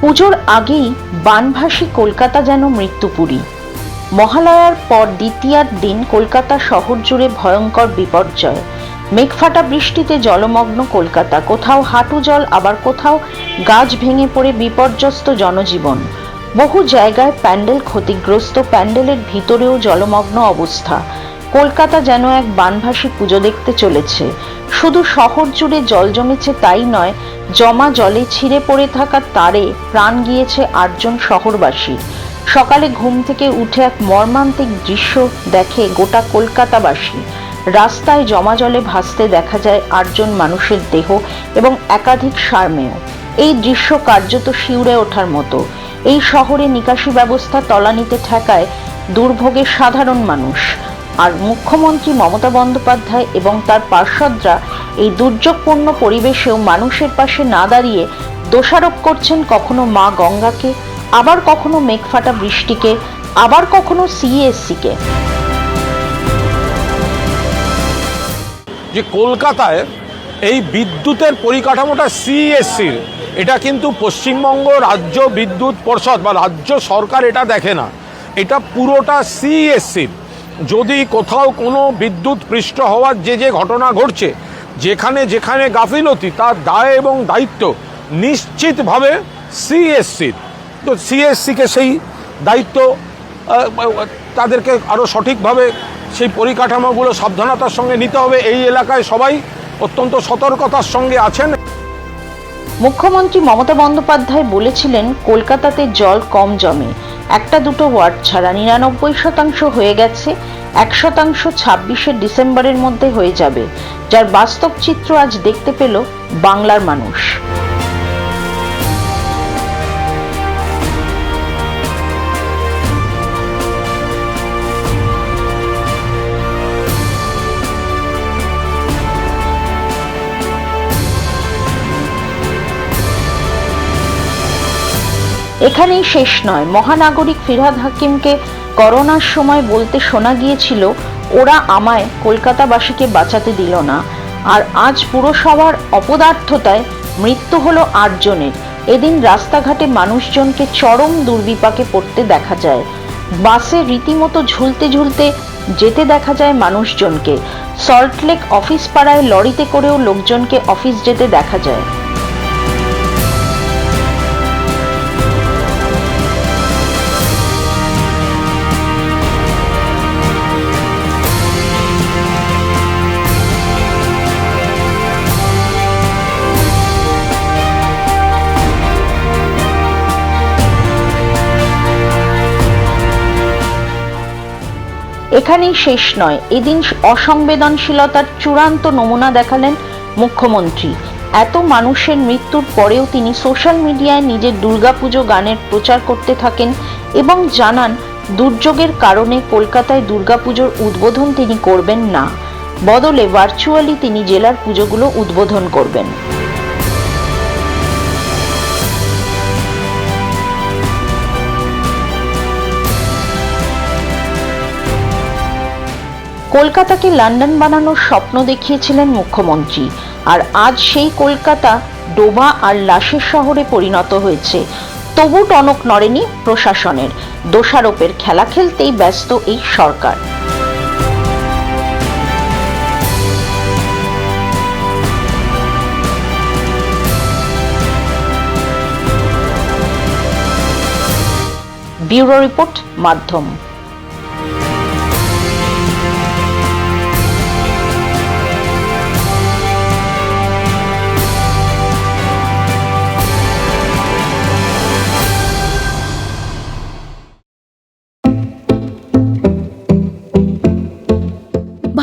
পুজোর আগেই বানভাসী কলকাতা যেন মৃত্যুপুরী। মহালয়ার পর দ্বিতীয়ার দিন কলকাতা শহর জুড়ে ভয়ঙ্কর বিপর্যয়। মেঘফাটা বৃষ্টিতে জলমগ্ন কলকাতা, কোথাও হাঁটু জল, আবার কোথাও গাছ ভেঙে পড়ে বিপর্যস্ত জনজীবন। বহু জায়গায় প্যান্ডেল ক্ষতিগ্রস্ত, প্যান্ডেলের ভিতরেও জলমগ্ন অবস্থা। কলকাতা যেন এক বানভাসী পুজো দেখতে চলেছে। শুধু শহর জুড়ে জল জমেছে তাই নয়, জমা জলে ছিঁড়ে পড়ে থাকা তারে প্রাণ গিয়েছে আটজন শহরবাসী। সকালে ঘুম থেকে উঠে এক মর্মান্তিক দৃশ্য দেখে গোটা কলকাতাবাসী। রাস্তায় জমা জলে ভাসতে দেখা যায় আটজন মানুষের দেহ এবং একাধিক সারমেয়। এই দৃশ্য কার্যত শিউরে ওঠার মতো। এই শহরে নিকাশি ব্যবস্থা তলানিতে ঠেকায় দুর্ভোগের সাধারণ মানুষ। আর মুখ্যমন্ত্রী মমতা বন্দ্যোপাধ্যায় এবং তার পার্ষদরা এই দুর্যোগপূর্ণ পরিবেশেও মানুষের পাশে না দাঁড়িয়ে দোষারোপ করছেন কখনো মা গঙ্গাকে, আবার কখনো মেঘফাটা বৃষ্টিকে, আবার কখনো সিএসসিকে। যে কলকাতায় এই বিদ্যুতের পরিকাঠামোটা সিএসসির, এটা কিন্তু পশ্চিমবঙ্গ রাজ্য বিদ্যুৎ পর্ষদ বা রাজ্য সরকার এটা দেখে না। এটা পুরোটা সিএসসির। যদি কোথাও কোনো বিদ্যুৎ পৃষ্ঠ হওয়ার যে যে ঘটনা ঘটছে, যেখানে যেখানে গাফিলতি, তার দায় এবং দায়িত্ব নিশ্চিতভাবে সিএসসির। তো সিএসসিকে সেই দায়িত্ব তাদেরকে আরও সঠিকভাবে সেই পরিকাঠামোগুলো সাবধানতার সঙ্গে নিতে হবে। এই এলাকায় সবাই অত্যন্ত সতর্কতার সঙ্গে আছেন। মুখ্যমন্ত্রী মমতা বন্দ্যোপাধ্যায় বলেছিলেন, কলকাতাতে জল কম জমে, একটা দুটো ওয়ার্ড ছাড়া নিরানব্বই শতাংশ হয়ে গেছে। এক শতাংশ ছাব্বিশে ডিসেম্বরের মধ্যে হয়ে যাবে, যার বাস্তব চিত্র আজ দেখতে পেল বাংলার মানুষ। এখানেই শেষ নয়। মহানাগরিক ফিরহাদ হাকিমকে করোনার সময় বলতে শোনা গিয়েছিল, ওরা আমায় কলকাতাবাসীকে বাঁচাতে দিল না। আর আজ পুরসভার অপদার্থতায় মৃত্যু হলো আটজনের। এদিন রাস্তাঘাটে মানুষজনকে চরম দুর্বিপাকে পড়তে দেখা যায়। বাসে রীতিমতো ঝুলতে ঝুলতে যেতে দেখা যায় মানুষজনকে। সল্টলেক অফিস পাড়ায় লরিতে করেও লোকজনকে অফিস যেতে দেখা যায়। এখানেই শেষ নয়। এদিন অসংবেদনশীলতার চূড়ান্ত নমুনা দেখালেন মুখ্যমন্ত্রী। এত মানুষের মৃত্যুর পরেও তিনি সোশ্যাল মিডিয়ায় নিজের দুর্গাপুজো গানের প্রচার করতে থাকেন এবং জানান, দুর্যোগের কারণে কলকাতায় দুর্গাপুজোর উদ্বোধন তিনি করবেন না। বদলে ভার্চুয়ালি তিনি জেলার পুজোগুলো উদ্বোধন করবেন। কলকাতাকে লন্ডন বানানোর স্বপ্ন দেখিয়েছিলেন মুখ্যমন্ত্রী। আর আজ সেই কলকাতা ডোবা আর লাশের শহরে পরিণত হয়েছে। তবু টনক নড়েনি প্রশাসনের। দোষারোপের খেলা খেলতেই ব্যস্ত এই সরকার। ব্যুরো রিপোর্ট মাধ্যম।